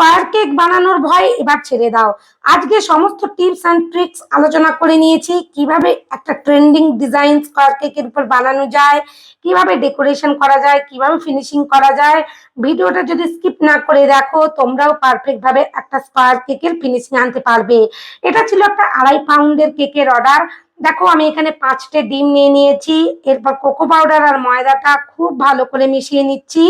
Square cake বানানোর ভয় এবার ছেড়ে দাও। আজকে সমস্ত টিপস অ্যান্ড ট্রিক্স আলোচনা করে নিয়েছি, কীভাবে একটা ট্রেন্ডিং ডিজাইন স্কোয়ার কেকের উপর বানানো যায়, কীভাবে ডেকোরেশন করা যায়, কীভাবে ফিনিশিং করা যায়। ভিডিওটা যদি স্কিপ না করে দেখো, তোমরাও পারফেক্ট ভাবে একটা স্কোয়ার কেকের ফিনিশিং আনতে পারবে। এটা ছিল একটা আড়াই পাউন্ডের কেকের অর্ডার দেখো, আমি এখানে পাঁচটা ডিম নিয়ে নিয়েছি। এরপর কোকো পাউডার আর ময়দাটা খুব ভালো করে মিশিয়ে নিচ্ছি।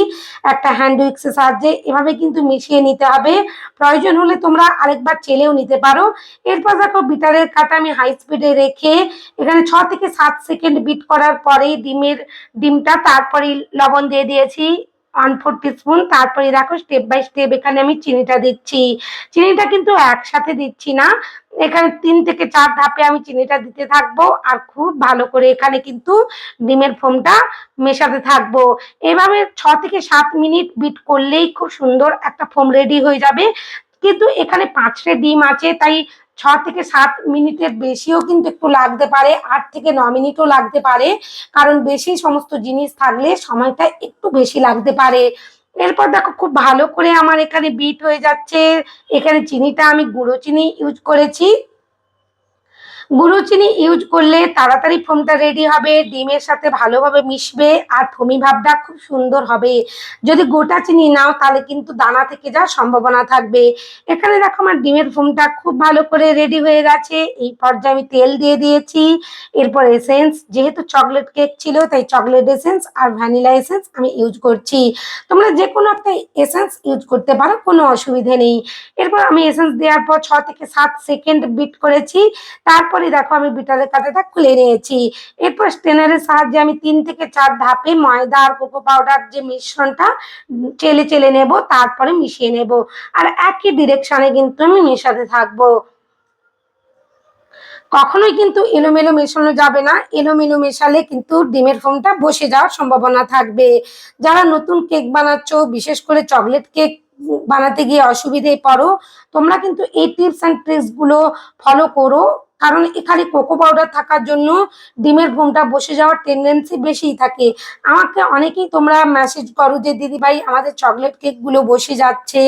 একটা হ্যান্ড উইক্সের সাহায্যে। এভাবে কিন্তু মিশিয়ে নিতে হবে। প্রয়োজন হলে তোমরা আরেকবার চেলেও নিতে পারো। এরপর দেখো, বিটারের কাটা আমি হাই স্পিডে রেখে এখানে ছ থেকে সাত সেকেন্ড বিট করার পরেই ডিমের ডিমটা তারপরে লবণ দিয়ে দিয়েছি। ওয়ান ফোর স্পুন তারপরে দেখো স্টেপ বাই স্টেপ এখানে আমি চিনিটা দিচ্ছি। চিনিটা কিন্তু একসাথে দিচ্ছি না। এখানে তিন থেকে চার ধাপে আমি চিনিটা দিতে থাকব আর খুব ভালো করে এখানে কিন্তু ডিমের ফোমটা মেশাতে থাকব। এভাবে ছ থেকে সাত মিনিট বিট করলেই খুব সুন্দর একটা ফোম রেডি হয়ে যাবে। কিন্তু এখানে পাঁচটা ডিম আছে, তাই ছ থেকে সাত মিনিটের বেশিও কিন্তু একটু লাগতে পারে, আট থেকে ন মিনিটও লাগতে পারে। কারণ বেশি সমস্ত জিনিস থাকলে সময়টা একটু বেশি লাগতে পারে। এরপর দেখো খুব ভালো করে আমার এখানে বিট হয়ে যাচ্ছে। এখানে চিনিটা আমি গুঁড়ো চিনি ইউজ করেছি। গুঁড়ো চিনি ইউজ করলে তাড়াতাড়ি ফোমটা রেডি হবে, ডিমের সাথে ভালোভাবে মিশবে আর ফমি ভাবটা খুব সুন্দর হবে। যদি গোটা চিনি নাও তাহলে কিন্তু দানা থেকে যাওয়ার সম্ভাবনা থাকবে। এখানে দেখো আমার ডিমের ফোমটা খুব ভালো করে রেডি হয়ে গেছে। এই পর্যায়ে আমি তেল দিয়ে দিয়েছি। এরপর এসেন্স যেহেতু চকলেট কেক ছিল, তাই চকলেট এসেন্স আর ভ্যানিলা এসেন্স আমি ইউজ করছি। তোমরা যে কোনো একটা এসেন্স ইউজ করতে পারো, কোনো অসুবিধে নেই। এরপর আমি এসেন্স দেওয়ার পর ছ থেকে সাত সেকেন্ড বিট করেছি। তারপরে দেখো আমি বিটারের কাঁটাটা খুলে নিয়েছি। এরপর স্টেনারের সাহায্যে আমি তিন থেকে চার ধাপে ময়দা আর কোকো পাউডার যে মিশ্রণটা চেলে চেলে নেব, তারপরে মিশিয়ে নেব। আর একই ডিরেকশনে কিন্তু আমি মেশাতে থাকব। কখনোই কিন্তু এলোমেলো মেশানো যাবে না। এলোমেলো মেশালে কিন্তু ডিমের ফোমটা বসে যাওয়ার সম্ভাবনা থাকবে। যারা নতুন কেক বানাচ্ছ, বিশেষ করে চকলেট কেক বানাতে গিয়ে অসুবিধে পড়ো, তোমরা কিন্তু এই টিপস অ্যান্ড ট্রিক্সগুলো ফলো করো। কারণ এখানে কোকো পাউডার থাকার জন্য ডিমের ফোমটা বসে যাওয়ার টেন্ডেন্সি বেশিই থাকে। আমাকে অনেকেই তোমরা মেসেজ করো যে দিদি ভাই আমাদের চকলেট কেকগুলো বসে যাচ্ছে,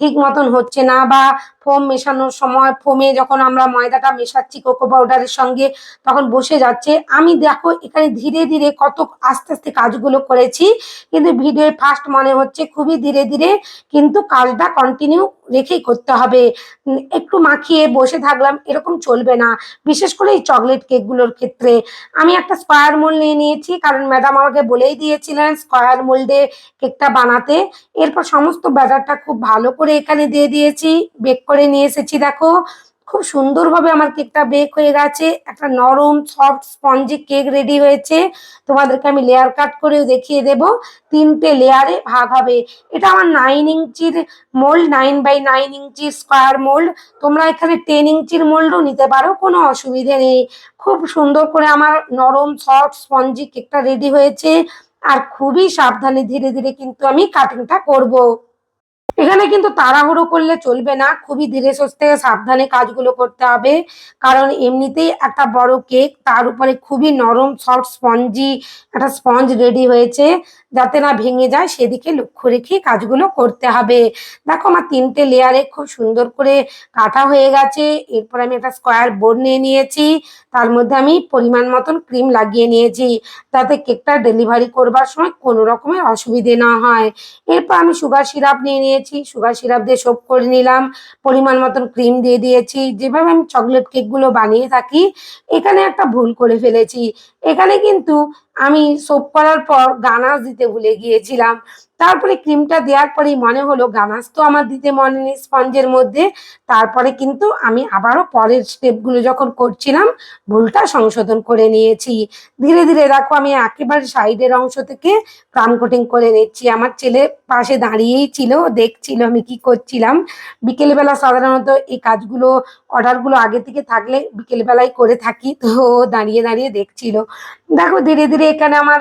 ঠিক মতন হচ্ছে না বা ফোম মেশানোর সময় ফোমে যখন আমরা ময়দাটা মেশাচ্ছি কোকো পাউডারের সঙ্গে, তখন বসে যাচ্ছে। আমি দেখো এখানে ধীরে ধীরে কত আস্তে আস্তে কাজগুলো করেছি, কিন্তু ভিডিও ফার্স্ট মনে হচ্ছে খুবই ধীরে ধীরে, কিন্তু কাজটা কন্টিনিউ রেখেই করতে হবে। একটু মাখিয়ে বসে থাকলাম, এরকম চলবে না। বিশেষ করে এই চকলেট কেকগুলোর ক্ষেত্রে। আমি একটা স্কোয়ার মোল্ড নিয়ে নিয়েছি, কারণ ম্যাডাম আমাকে বলেই দিয়েছিলেন স্কোয়ার মোল্ডে কেকটা বানাতে। এরপর সমস্ত ব্যাটারটা খুব ভালো করে এখানে দিয়ে দিয়েছি বেক করে নিয়ে এসেছি, দেখো। খুব সুন্দরভাবে আমার কেকটা বেক হয়ে গেছে। একটা নরম সফট স্পঞ্জি কেক রেডি হয়েছে। তোমাদেরকে আমি লেয়ার কাট করেও দেখিয়ে দেব। তিনটে লেয়ারে ভাগ হবে। এটা আমার নাইন ইঞ্চির mould nine by nine inch square mould তোমরা এখানে টেন ইঞ্চির মোল্ডও নিতে পারো, কোনো অসুবিধে নেই। খুব সুন্দর করে আমার নরম সফট স্পঞ্জি কেকটা রেডি হয়েছে। আর খুবই সাবধানে ধীরে ধীরে কিন্তু আমি কাটিংটা করব। এখানে কিন্তু তাড়াহুড়ো করলে চলবে না। খুবই ধীরে সুস্থে সাবধানে কাজগুলো করতে হবে। কারণ এমনিতেই একটা বড় কেক তার উপরে খুবই নরম সফট স্পঞ্জি একটা স্পঞ্জ রেডি হয়েছে। যাতে না ভেঙে যায়, সেদিকে লক্ষ্য রেখে কাজগুলো করতে হবে। দেখো আমার তিনটে লেয়ারে খুব সুন্দর করে কাটা হয়ে গেছে। এরপর আমি একটা স্কোয়ার বোর্ড নিয়ে নিয়েছি। তার মধ্যে আমি পরিমাণ মতন ক্রিম লাগিয়ে নিয়েছি। যাতে কেকটা ডেলিভারি করবার সময় কোনো রকমের অসুবিধে না হয়। এরপর আমি সুগার সিরাপ নিয়ে নিয়েছি। সুগার সিরাপ দিয়ে সোপ করে নিলাম। পরিমাণ মতন ক্রিম দিয়ে দিয়েছি। যেভাবে আমি চকলেট কেকগুলো বানিয়ে থাকি, এখানে একটা ভুল করে ফেলেছি। এখানে কিন্তু আমি সোপ করার পর গানাস দিতে ভুলে গিয়েছিলাম। তারপরে ক্রিমটা দেওয়ার পরেই মনে হলো গানাস তো আমার দিতে মনে নেই স্পঞ্জের মধ্যে। তারপরে কিন্তু আমি আবারও পরের স্টেপগুলো যখন করছিলাম ভুলটা সংশোধন করে নিয়েছি। ধীরে ধীরে দেখো আমি একেবারে সাইডের অংশ থেকে ক্রাম কোটিং করে নিচ্ছি। আমার ছেলে পাশে দাঁড়িয়েই ছিল, দেখছিল আমি কি করছিলাম। বিকেলবেলা সাধারণত এই কাজগুলো, অর্ডারগুলো আগে থেকে থাকলে বিকেলবেলায় করে থাকি, তো দাঁড়িয়ে দাঁড়িয়ে দেখছিল। দেখো ধীরে ধীরে এখানে আমার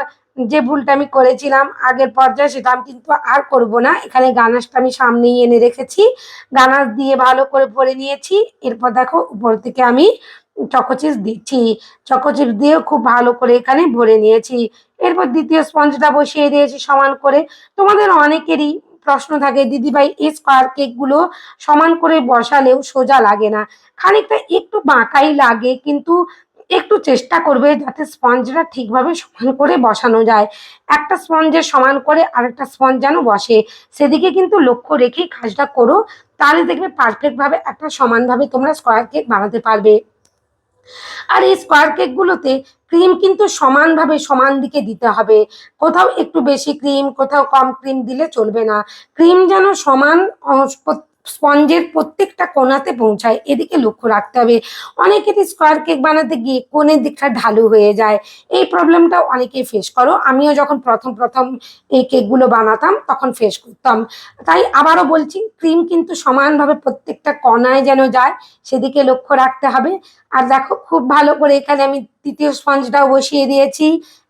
যে ভুলটা আমি করেছিলাম, আগের পর্যায়ে সেটা আমি কিন্তু আর করব না। এখানে গানাসটা আমি সামনেই এনে রেখেছি। গানাস দিয়ে ভালো করে ভরে নিয়েছি। এরপর দেখো, উপর থেকে আমি চকোচিপস দিচ্ছি। চকোচিপস দিয়েও খুব ভালো করে এখানে ভরে নিয়েছি। এরপর দ্বিতীয় স্পঞ্জটা বসিয়ে দিয়েছি সমান করে। তোমাদের অনেকেরই প্রশ্ন থাকে, দিদিভাই, এই স্কোয়ার কেকগুলো সমান করে বসালেও সোজা লাগে না। খানিকটা একটু বাঁকাই লাগে, কিন্তু একটু চেষ্টা করবে যাতে স্পঞ্জটা ঠিকভাবে সমান করে বসানো যায়। একটা স্পঞ্জের সমান করে আরেকটা স্পঞ্জ যেন বসে। সেদিকে কিন্তু লক্ষ্য রেখেই কাজটা করো, তাহলে দেখবে পারফেক্টভাবে একটা সমানভাবে তোমরা স্কোয়ার কেক বানাতে পারবে। আর এই স্কোয়ার কেকগুলোতে ক্রিম কিন্তু সমানভাবে সমান দিকে দিতে হবে। কোথাও একটু বেশি ক্রিম কোথাও কম ক্রিম দিলে চলবে না। ক্রিম যেন সমান স্পঞ্জের প্রত্যেকটা কোনাতে পৌঁছায়। এদিকে লক্ষ্য রাখতে হবে অনেকেরই স্কোয়ার কেক বানাতে গিয়ে কোণের দিকটা ঢালু হয়ে যায়। এই প্রবলেমটাও অনেকেই ফেস করো। আমিও যখন প্রথম প্রথম এই কেকগুলো বানাতাম, তখন ফেস করতাম। তাই আবারও বলছি ক্রিম কিন্তু সমানভাবে প্রত্যেকটা কণায় যেন যায়, সেদিকে লক্ষ্য রাখতে হবে। আর দেখো, খুব ভালো করে এখানে আমি তৃতীয় স্পঞ্জটাও বসিয়ে দিয়েছি।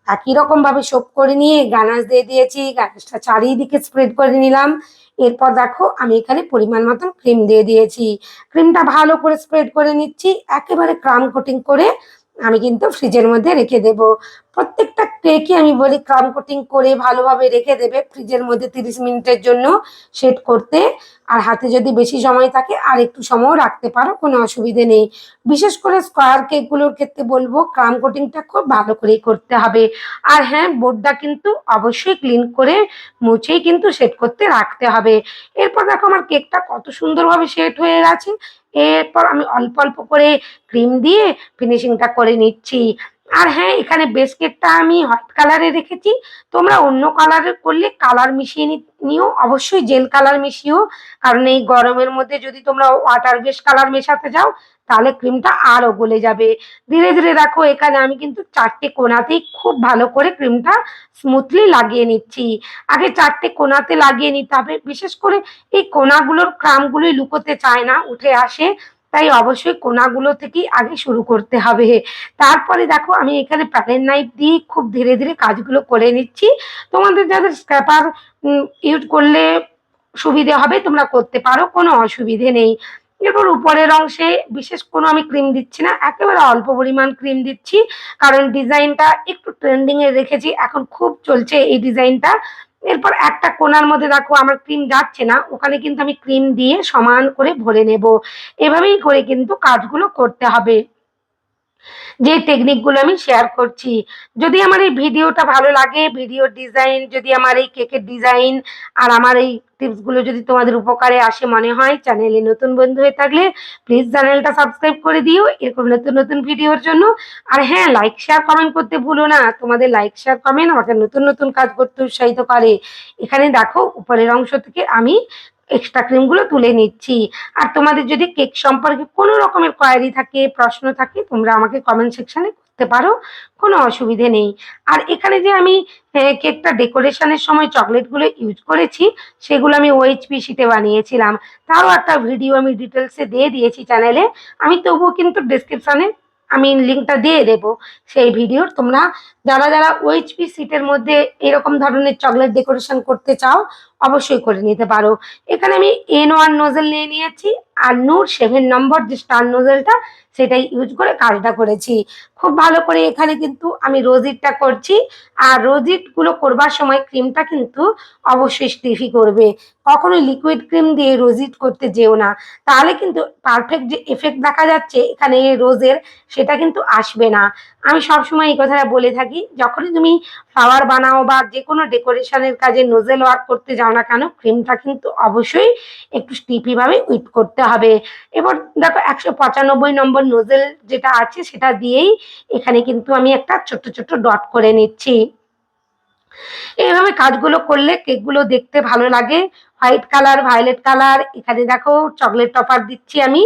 একই রকম ভাবে সোপ করে নিয়ে গানাশ দিয়ে দিয়েছি, গানাশটা চারিদিকে স্প্রেড করে নিলাম। এরপর দেখো আমি এখানে পরিমাণ মতন ক্রিম দিয়ে দিয়েছি। ক্রিমটা ভালো করে স্প্রেড করে নিচ্ছি। একেবারে ক্রাম কোটিং করে আমি কিন্তু ফ্রিজের মধ্যে রেখে দেব। প্রত্যেকটা কেকই আমি বলি ক্রাম কোটিং করে ভালোভাবে রেখে দেবে ফ্রিজের মধ্যে তিরিশ মিনিটের জন্য সেট করতে। আর হাতে যদি বেশি সময় থাকে, আর একটু সময়ও রাখতে পারো, কোনো অসুবিধে নেই। বিশেষ করে স্কোয়ার কেকগুলোর ক্ষেত্রে বলব ক্রাম কোটিংটা খুব ভালো করেই করতে হবে। আর হ্যাঁ বোর্ডটা কিন্তু অবশ্যই ক্লিন করে মুছেই কিন্তু সেট করতে রাখতে হবে। এরপর দেখো আমার কেকটা কত সুন্দরভাবে সেট হয়ে গেছে। এরপর আমি অল্প অল্প করে ক্রিম দিয়ে ফিনিশিংটা করে নিচ্ছি। আর হ্যাঁ এখানে বেস কেকটা আমি হোয়াইট কালারে রেখেছি। তোমরা অন্য কালারের করলে কালার মিশিয়ে নিও। অবশ্যই জেল কালার মিশিও কারণ এই গরমের মধ্যে যদি তোমরা ওয়াটার বেস কালার মেশাতে যাও, তাহলে ক্রিমটা আরও গলে যাবে। ধীরে ধীরে দেখো, এখানে আমি কিন্তু চারটে কোনাতেই খুব ভালো করে ক্রিমটা স্মুথলি লাগিয়ে নিচ্ছি। আগে চারটে কোনাতে লাগিয়ে নিতে হবে। বিশেষ করে এই কোনাগুলোর ক্রামগুলোই লুকোতে চায় না, উঠে আসে। তাই অবশ্যই কোনাগুলো থেকেই আগে শুরু করতে হবে। তারপরে দেখো আমি এখানে প্যালেন নাইফ দিয়ে খুব ধীরে ধীরে কাজগুলো করে নিচ্ছি। তোমাদের যাদের স্ক্র্যাপার ইউজ করলে সুবিধে হবে, তোমরা করতে পারো, কোনো অসুবিধে নেই। এরপর উপরের অংশে বিশেষ কোনো আমি ক্রিম দিচ্ছি না, একেবারে অল্প পরিমাণ ক্রিম দিচ্ছি। কারণ ডিজাইনটা একটু ট্রেন্ডিংয়ে রেখেছি, এখন খুব চলছে এই ডিজাইনটা। এরপর একটা কোনার মধ্যে দেখো, আমার ক্রিম যাচ্ছে না, ওখানে কিন্তু আমি ক্রিম দিয়ে সমান করে ভরে নেব। এভাবেই করে কিন্তু কাজগুলো করতে হবে। যে টেকনিকগুলো আমি শেয়ার করছি। যদি আমার এই ভিডিওটা ভালো লাগে ভিডিওর ডিজাইন যদি আমার এই কেকের ডিজাইন আর আমার এই টিপসগুলো যদি তোমাদের উপকারে আসে মনে হয় চ্যানেলে নতুন বন্ধু হয়ে থাকলে প্লিজ চ্যানেলটা সাবস্ক্রাইব করে দিও, এরকম নতুন নতুন ভিডিওর জন্য। আর হ্যাঁ লাইক শেয়ার কমেন্ট করতে ভুলো না। তোমাদের লাইক শেয়ার কমেন্ট আমাকে নতুন নতুন কাজ করতে উৎসাহিত করে। এখানে দেখো, উপরের অংশ থেকে আমি এক্সট্রা ক্রিমগুলো তুলে নিচ্ছি। আর তোমাদের যদি কেক সম্পর্কে কোনো রকমের কোয়ারি থাকে, প্রশ্ন থাকে, তোমরা আমাকে কমেন্ট সেকশনে করতে পারো, কোনো অসুবিধে নেই। আর এখানে যে আমি কেকটা ডেকোরেশনের সময় চকলেটগুলো ইউজ করেছি, সেগুলো আমি ওএইচপি শিটে বানিয়েছিলাম। তারও একটা ভিডিও আমি ডিটেলসে দিয়ে দিয়েছি চ্যানেলে আমি তবুও কিন্তু ডেসক্রিপশনে আমি লিঙ্কটা দিয়ে দেবো। সেই ভিডিওর তোমরা যারা যারা ওএইচপি সিটের মধ্যে এরকম ধরনের চকলেট ডেকোরেশন করতে চাও অবশ্যই করে নিতে পারো। এখানে আমি এন ওয়ান নোজেল নিয়ে নিয়েছি আর নূর সেভেন নম্বর যে স্টার নোজেলটা সেটাই ইউজ করে কাজটা করেছি। খুব ভালো করে এখানে কিন্তু আমি রোজিটটা করছি আর রোজিটগুলো করবার সময় ক্রিমটা কিন্তু অবশ্যই স্টিফি করবে। কখনোই লিকুইড ক্রিম দিয়ে রোজিট করতে যেও না। তাহলে কিন্তু পারফেক্ট যে এফেক্ট দেখা যাচ্ছে এখানে রোজের সেটা কিন্তু আসবে না। আমি সবসময় এই কথাটা বলে থাকি, যখনই তুমি ফ্লাওয়ার বানাও বা যে কোনো ডেকোরেশনের কাজে নোজেল ওয়ার্ক করতে যাও না কেন ক্রিমটা কিন্তু অবশ্যই একটু স্টিপিভাবে উইট করতে হবে। এবার দেখো একশো পঁচানব্বই নম্বর নোজেল যেটা আছে সেটা দিয়েই এখানে কিন্তু আমি একটা ছোট্ট ছোট্ট ডট করে নিচ্ছি। এইভাবে কাজগুলো করলে কেকগুলো দেখতে ভালো লাগে। হোয়াইট কালার ভায়োলেট কালার এখানে দেখো চকলেট টপার দিচ্ছি আমি।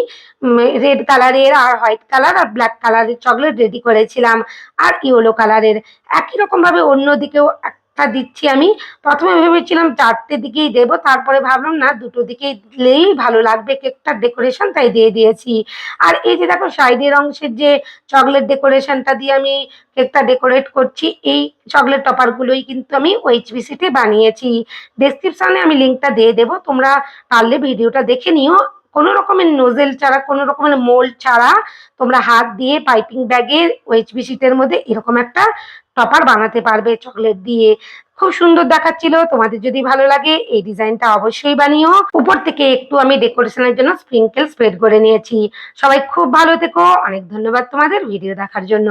রেড কালারের আর হোয়াইট কালার আর ব্ল্যাক কালারের চকলেট রেডি করেছিলাম। আর ইয়েলো কালারের একই রকম ভাবে অন্য একটা দিচ্ছি আমি। প্রথমে ভেবেছিলাম চারটে দিকেই দেবো, তারপরে ভাবলাম, না, দুটো দিকেই দিলেই ভালো লাগবে কেকটার ডেকোরেশন তাই দিয়ে দিয়েছি। আর এই যে দেখো, সাইডের অংশের যে চকলেট ডেকোরেশনটা দিয়ে আমি কেকটা ডেকোরেট করছি, এই চকলেট টপারগুলোই কিন্তু আমি ওইচবিসিতে বানিয়েছি। ডেসক্রিপশনে আমি লিঙ্কটা দিয়ে দেবো, তোমরা পারলে ভিডিওটা দেখে নিও। কোনো রকমের নোজেল ছাড়া, কোনো রকমের মোল্ড ছাড়া তোমরা হাত দিয়ে পাইপিং ব্যাগের ওএইচবি শিটের মধ্যে এরকম একটা টপার বানাতে পারবে চকলেট দিয়ে। খুব সুন্দর দেখাচ্ছিল, তোমাদের যদি ভালো লাগে এই ডিজাইনটা অবশ্যই বানিও। উপর থেকে একটু আমি ডেকোরেশনের জন্য স্প্রিঙ্কেল স্প্রেড করে নিয়েছি। সবাই খুব ভালো থেকো, অনেক ধন্যবাদ তোমাদের ভিডিও দেখার জন্য।